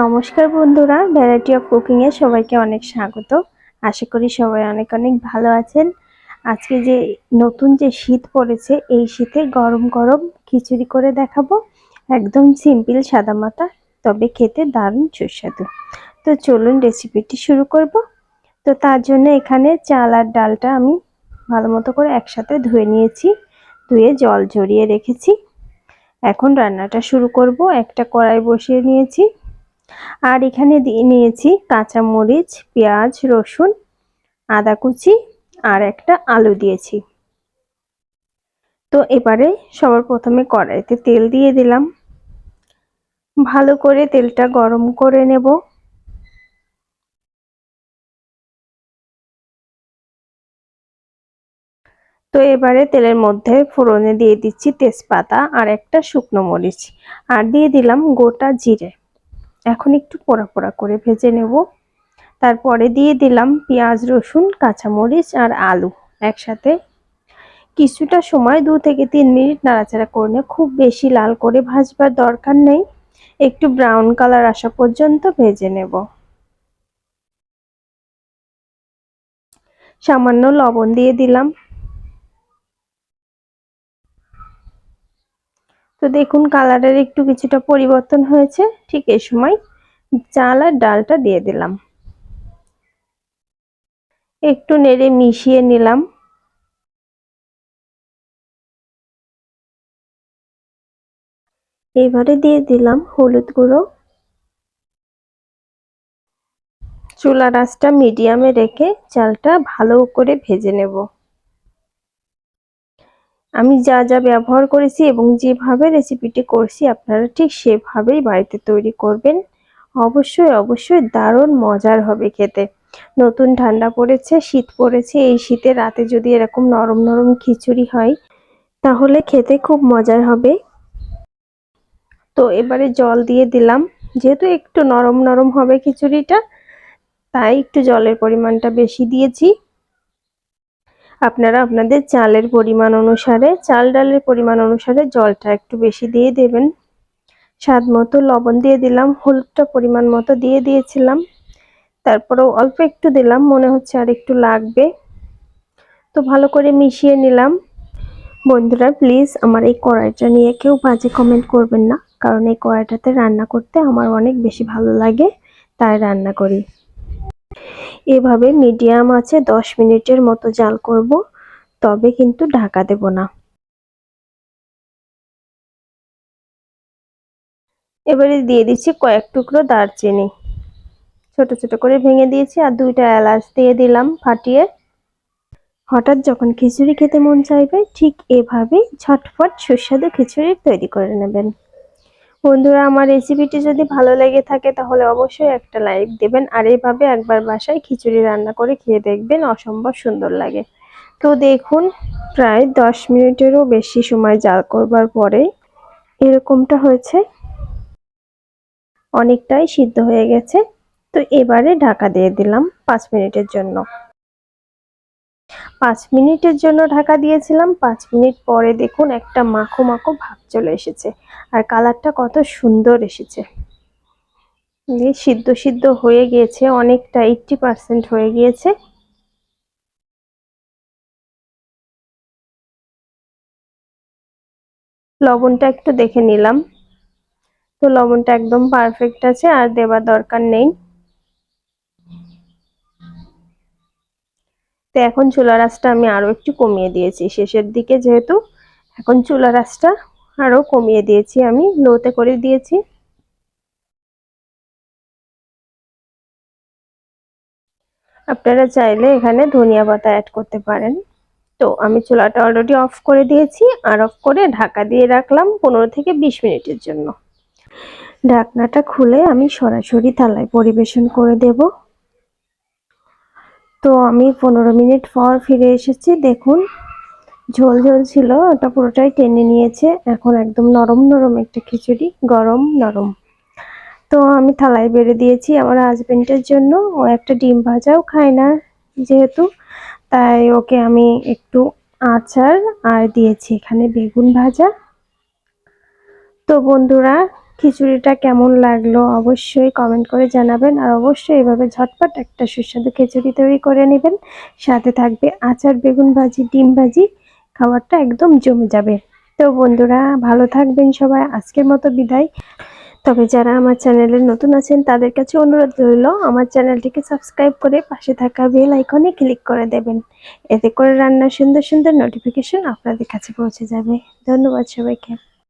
নমস্কার বন্ধুরা variety of কুকিংয়ে সবাইকে অনেক স্বাগত। আশা করি সবাই অনেক অনেক ভালো আছেন। আজকে যে নতুন যে শীত পড়েছে, এই শীতে গরম গরম খিচুড়ি করে দেখাবো। একদম সিম্পল সাদামাটা, তবে খেতে দারুণ সুস্বাদু। তো চলুন রেসিপিটি শুরু করব। তো তার জন্য এখানে চাল আর ডালটা আমি ভালো মতো করে একসাথে ধুয়ে নিয়েছি, ধুয়ে জল ঝরিয়ে রেখেছি। এখন রান্নাটা শুরু করব। একটা কড়াই বসিয়ে নিয়েছি। আর এখানে দিয়ে নিয়েছি কাঁচা মরিচ পেঁয়াজ, রসুন, আদা কুচি আর একটা আলু দিয়েছি। তো এবারে সবার প্রথমে কড়াইতে তেল দিয়ে দিলাম। ভালো করে তেলটা গরম করে নেব। তো এবারে তেলের মধ্যে ফোড়নে দিয়ে দিচ্ছি তেজপাতা আর একটা শুকনো মরিচ। আর দিয়ে দিলাম গোটা জিরে। এখন একটু পোড়া পোড়া করে ভেজে নেব। তারপরে দিয়ে দিলাম পেঁয়াজ, রসুন, কাঁচামরিচ আর আলু একসাথে। কিছুটা সময়, দু থেকে তিন মিনিট নাড়াচাড়া করে নিয়ে খুব বেশি লাল করে ভাজবার দরকার নেই। একটু ব্রাউন কালার আসা পর্যন্ত ভেজে নেব। সামান্য লবণ দিয়ে দিলাম। তো দেখুন কালারের একটু কিছুটা পরিবর্তন হয়েছে। ঠিক এই সময় চাল আর ডালটা দিয়ে দিলাম। একটু নেড়ে মিশিয়ে নিলাম। এবারে দিয়ে দিলাম হলুদ গুঁড়ো। চুলা রাসটা মিডিয়ামে রেখে চালটা ভালো করে ভেজে নেব। আমি যা যা ব্যবহার করেছি এবং যেভাবে রেসিপিটি করছি, আপনারা ঠিক সেভাবেই বাড়িতে তৈরি করবেন। অবশ্যই অবশ্যই দারুণ মজার হবে খেতে। নতুন ঠান্ডা পড়েছে, শীত পড়েছে, এই শীতে রাতে যদি এরকম নরম নরম খিচুড়ি হয়, তাহলে খেতে খুব মজার হবে। তো এবারে জল দিয়ে দিলাম। যেহেতু একটু নরম নরম হবে খিচুড়িটা, তাই একটু জলের পরিমাণটা বেশি দিয়েছি। আপনারা আপনাদের চালের পরিমাণ অনুসারে, চাল ডালের পরিমাণ অনুসারে জলটা একটু বেশি দিয়ে দেবেন। স্বাদ মতো লবণ দিয়ে দিলাম, হলুদটা পরিমাণ মতো দিয়ে দিয়েছিলাম। তারপরেও অল্প একটু দিলাম, মনে হচ্ছে আর একটু লাগবে। তো ভালো করে মিশিয়ে নিলাম। বন্ধুরা, প্লিজ আমার এই কড়াইটা নিয়ে কেউ বাজে কমেন্ট করবেন না, কারণ এই কড়াইটাতে রান্না করতে আমার অনেক বেশি ভালো লাগে, তাই রান্না করি। এভাবে মিডিয়াম আছে, দশ মিনিটের মতো জাল করব, তবে কিন্তু ঢাকা দেব না। এবারে দিয়ে দিচ্ছি কয়েক টুকরো দারচিনি। ছোট ছোট করে ভেঙে দিয়েছি আর দুইটা এলাচ দিয়ে দিলাম ফাটিয়ে। হঠাৎ যখন খিচুড়ি খেতে মন চাইবে, ঠিক এভাবেই ঝটফট সুস্বাদু খিচুড়ি তৈরি করে নেবেন। বন্ধুরা, আমার রেসিপিটি যদি ভালো লেগে থাকে, তাহলে অবশ্যই একটা লাইক দেবেন। আর এইভাবে একবার বাসায় খিচুড়ি রান্না করে খেয়ে দেখবেন, অসম্ভব সুন্দর লাগে। তো দেখুন, প্রায় দশ মিনিটেরও বেশি সময় জাল করবার পরে এরকমটা হয়েছে। অনেকটাই সিদ্ধ হয়ে গেছে। তো এবারে ঢাকা দিয়ে দিলাম পাঁচ মিনিটের জন্য। পাঁচ মিনিটের জন্য ঢাকা দিয়েছিলাম। পাঁচ মিনিট পরে দেখুন একটা মাখো মাখো ভাব চলে এসেছে। আর কালারটা কত সুন্দর এসেছে। সিদ্ধ সিদ্ধ হয়ে গিয়েছে, অনেকটা এইটটি পার্সেন্ট হয়ে গিয়েছে। লবণটা একটু দেখে নিলাম। তো লবণটা একদম পারফেক্ট আছে, আর দেবার দরকার নেই। তো এখন চুলা রাসটা আমি আরও একটু কমিয়ে দিয়েছি। শেষের দিকে যেহেতু এখন চুলা রাসটা আরও কমিয়ে দিয়েছি আমি, লোতে করে দিয়েছি। আপনারা চাইলে এখানে ধনিয়া পাতা অ্যাড করতে পারেন। তো আমি চুলাটা অলরেডি অফ করে দিয়েছি আর অফ করে ঢাকা দিয়ে রাখলাম পনেরো থেকে বিশ মিনিটের জন্য। ঢাকনাটা খুলে আমি সরাসরি থালায় পরিবেশন করে দেব। তো আমি পনেরো মিনিট পর ফিরে এসেছি। দেখুন, ঝোল ঝোল ছিল, ওটা পুরোটাই টেনে নিয়েছে। এখন একদম নরম নরম একটা খিচুড়ি, গরম নরম। তো আমি থালায় বেড়ে দিয়েছি আমার হাজবেন্ডের জন্য। ও একটা ডিম ভাজাও খায় না যেহেতু, তাই ওকে আমি একটু আচার আর দিয়েছি এখানে বেগুন ভাজা। তো বন্ধুরা খিচুড়িটা কেমন লাগল অবশ্যই কমেন্ট করে জানাবেন আর অবশ্যই এভাবে ঝটপট একটা সুস্বাদু খিচুড়ি তৈরি করে নেবেন। সাথে থাকবে আচার, বেগুন ভাজি, ডিম ভাজি, খাবারটা একদম জমে যাবে। তো বন্ধুরা, ভালো থাকবেন সবাই, আজকের মতো বিদায়। তবে যারা আমার চ্যানেলে নতুন আছেন, তাদের কাছে অনুরোধ রইল, আমার চ্যানেলটিকে সাবস্ক্রাইব করে পাশে থাকা বেল আইকনে ক্লিক করে দেবেন। এতে করে রান্নার সুন্দর সুন্দর নোটিফিকেশন আপনাদের কাছে পৌঁছে যাবে। ধন্যবাদ সবাইকে।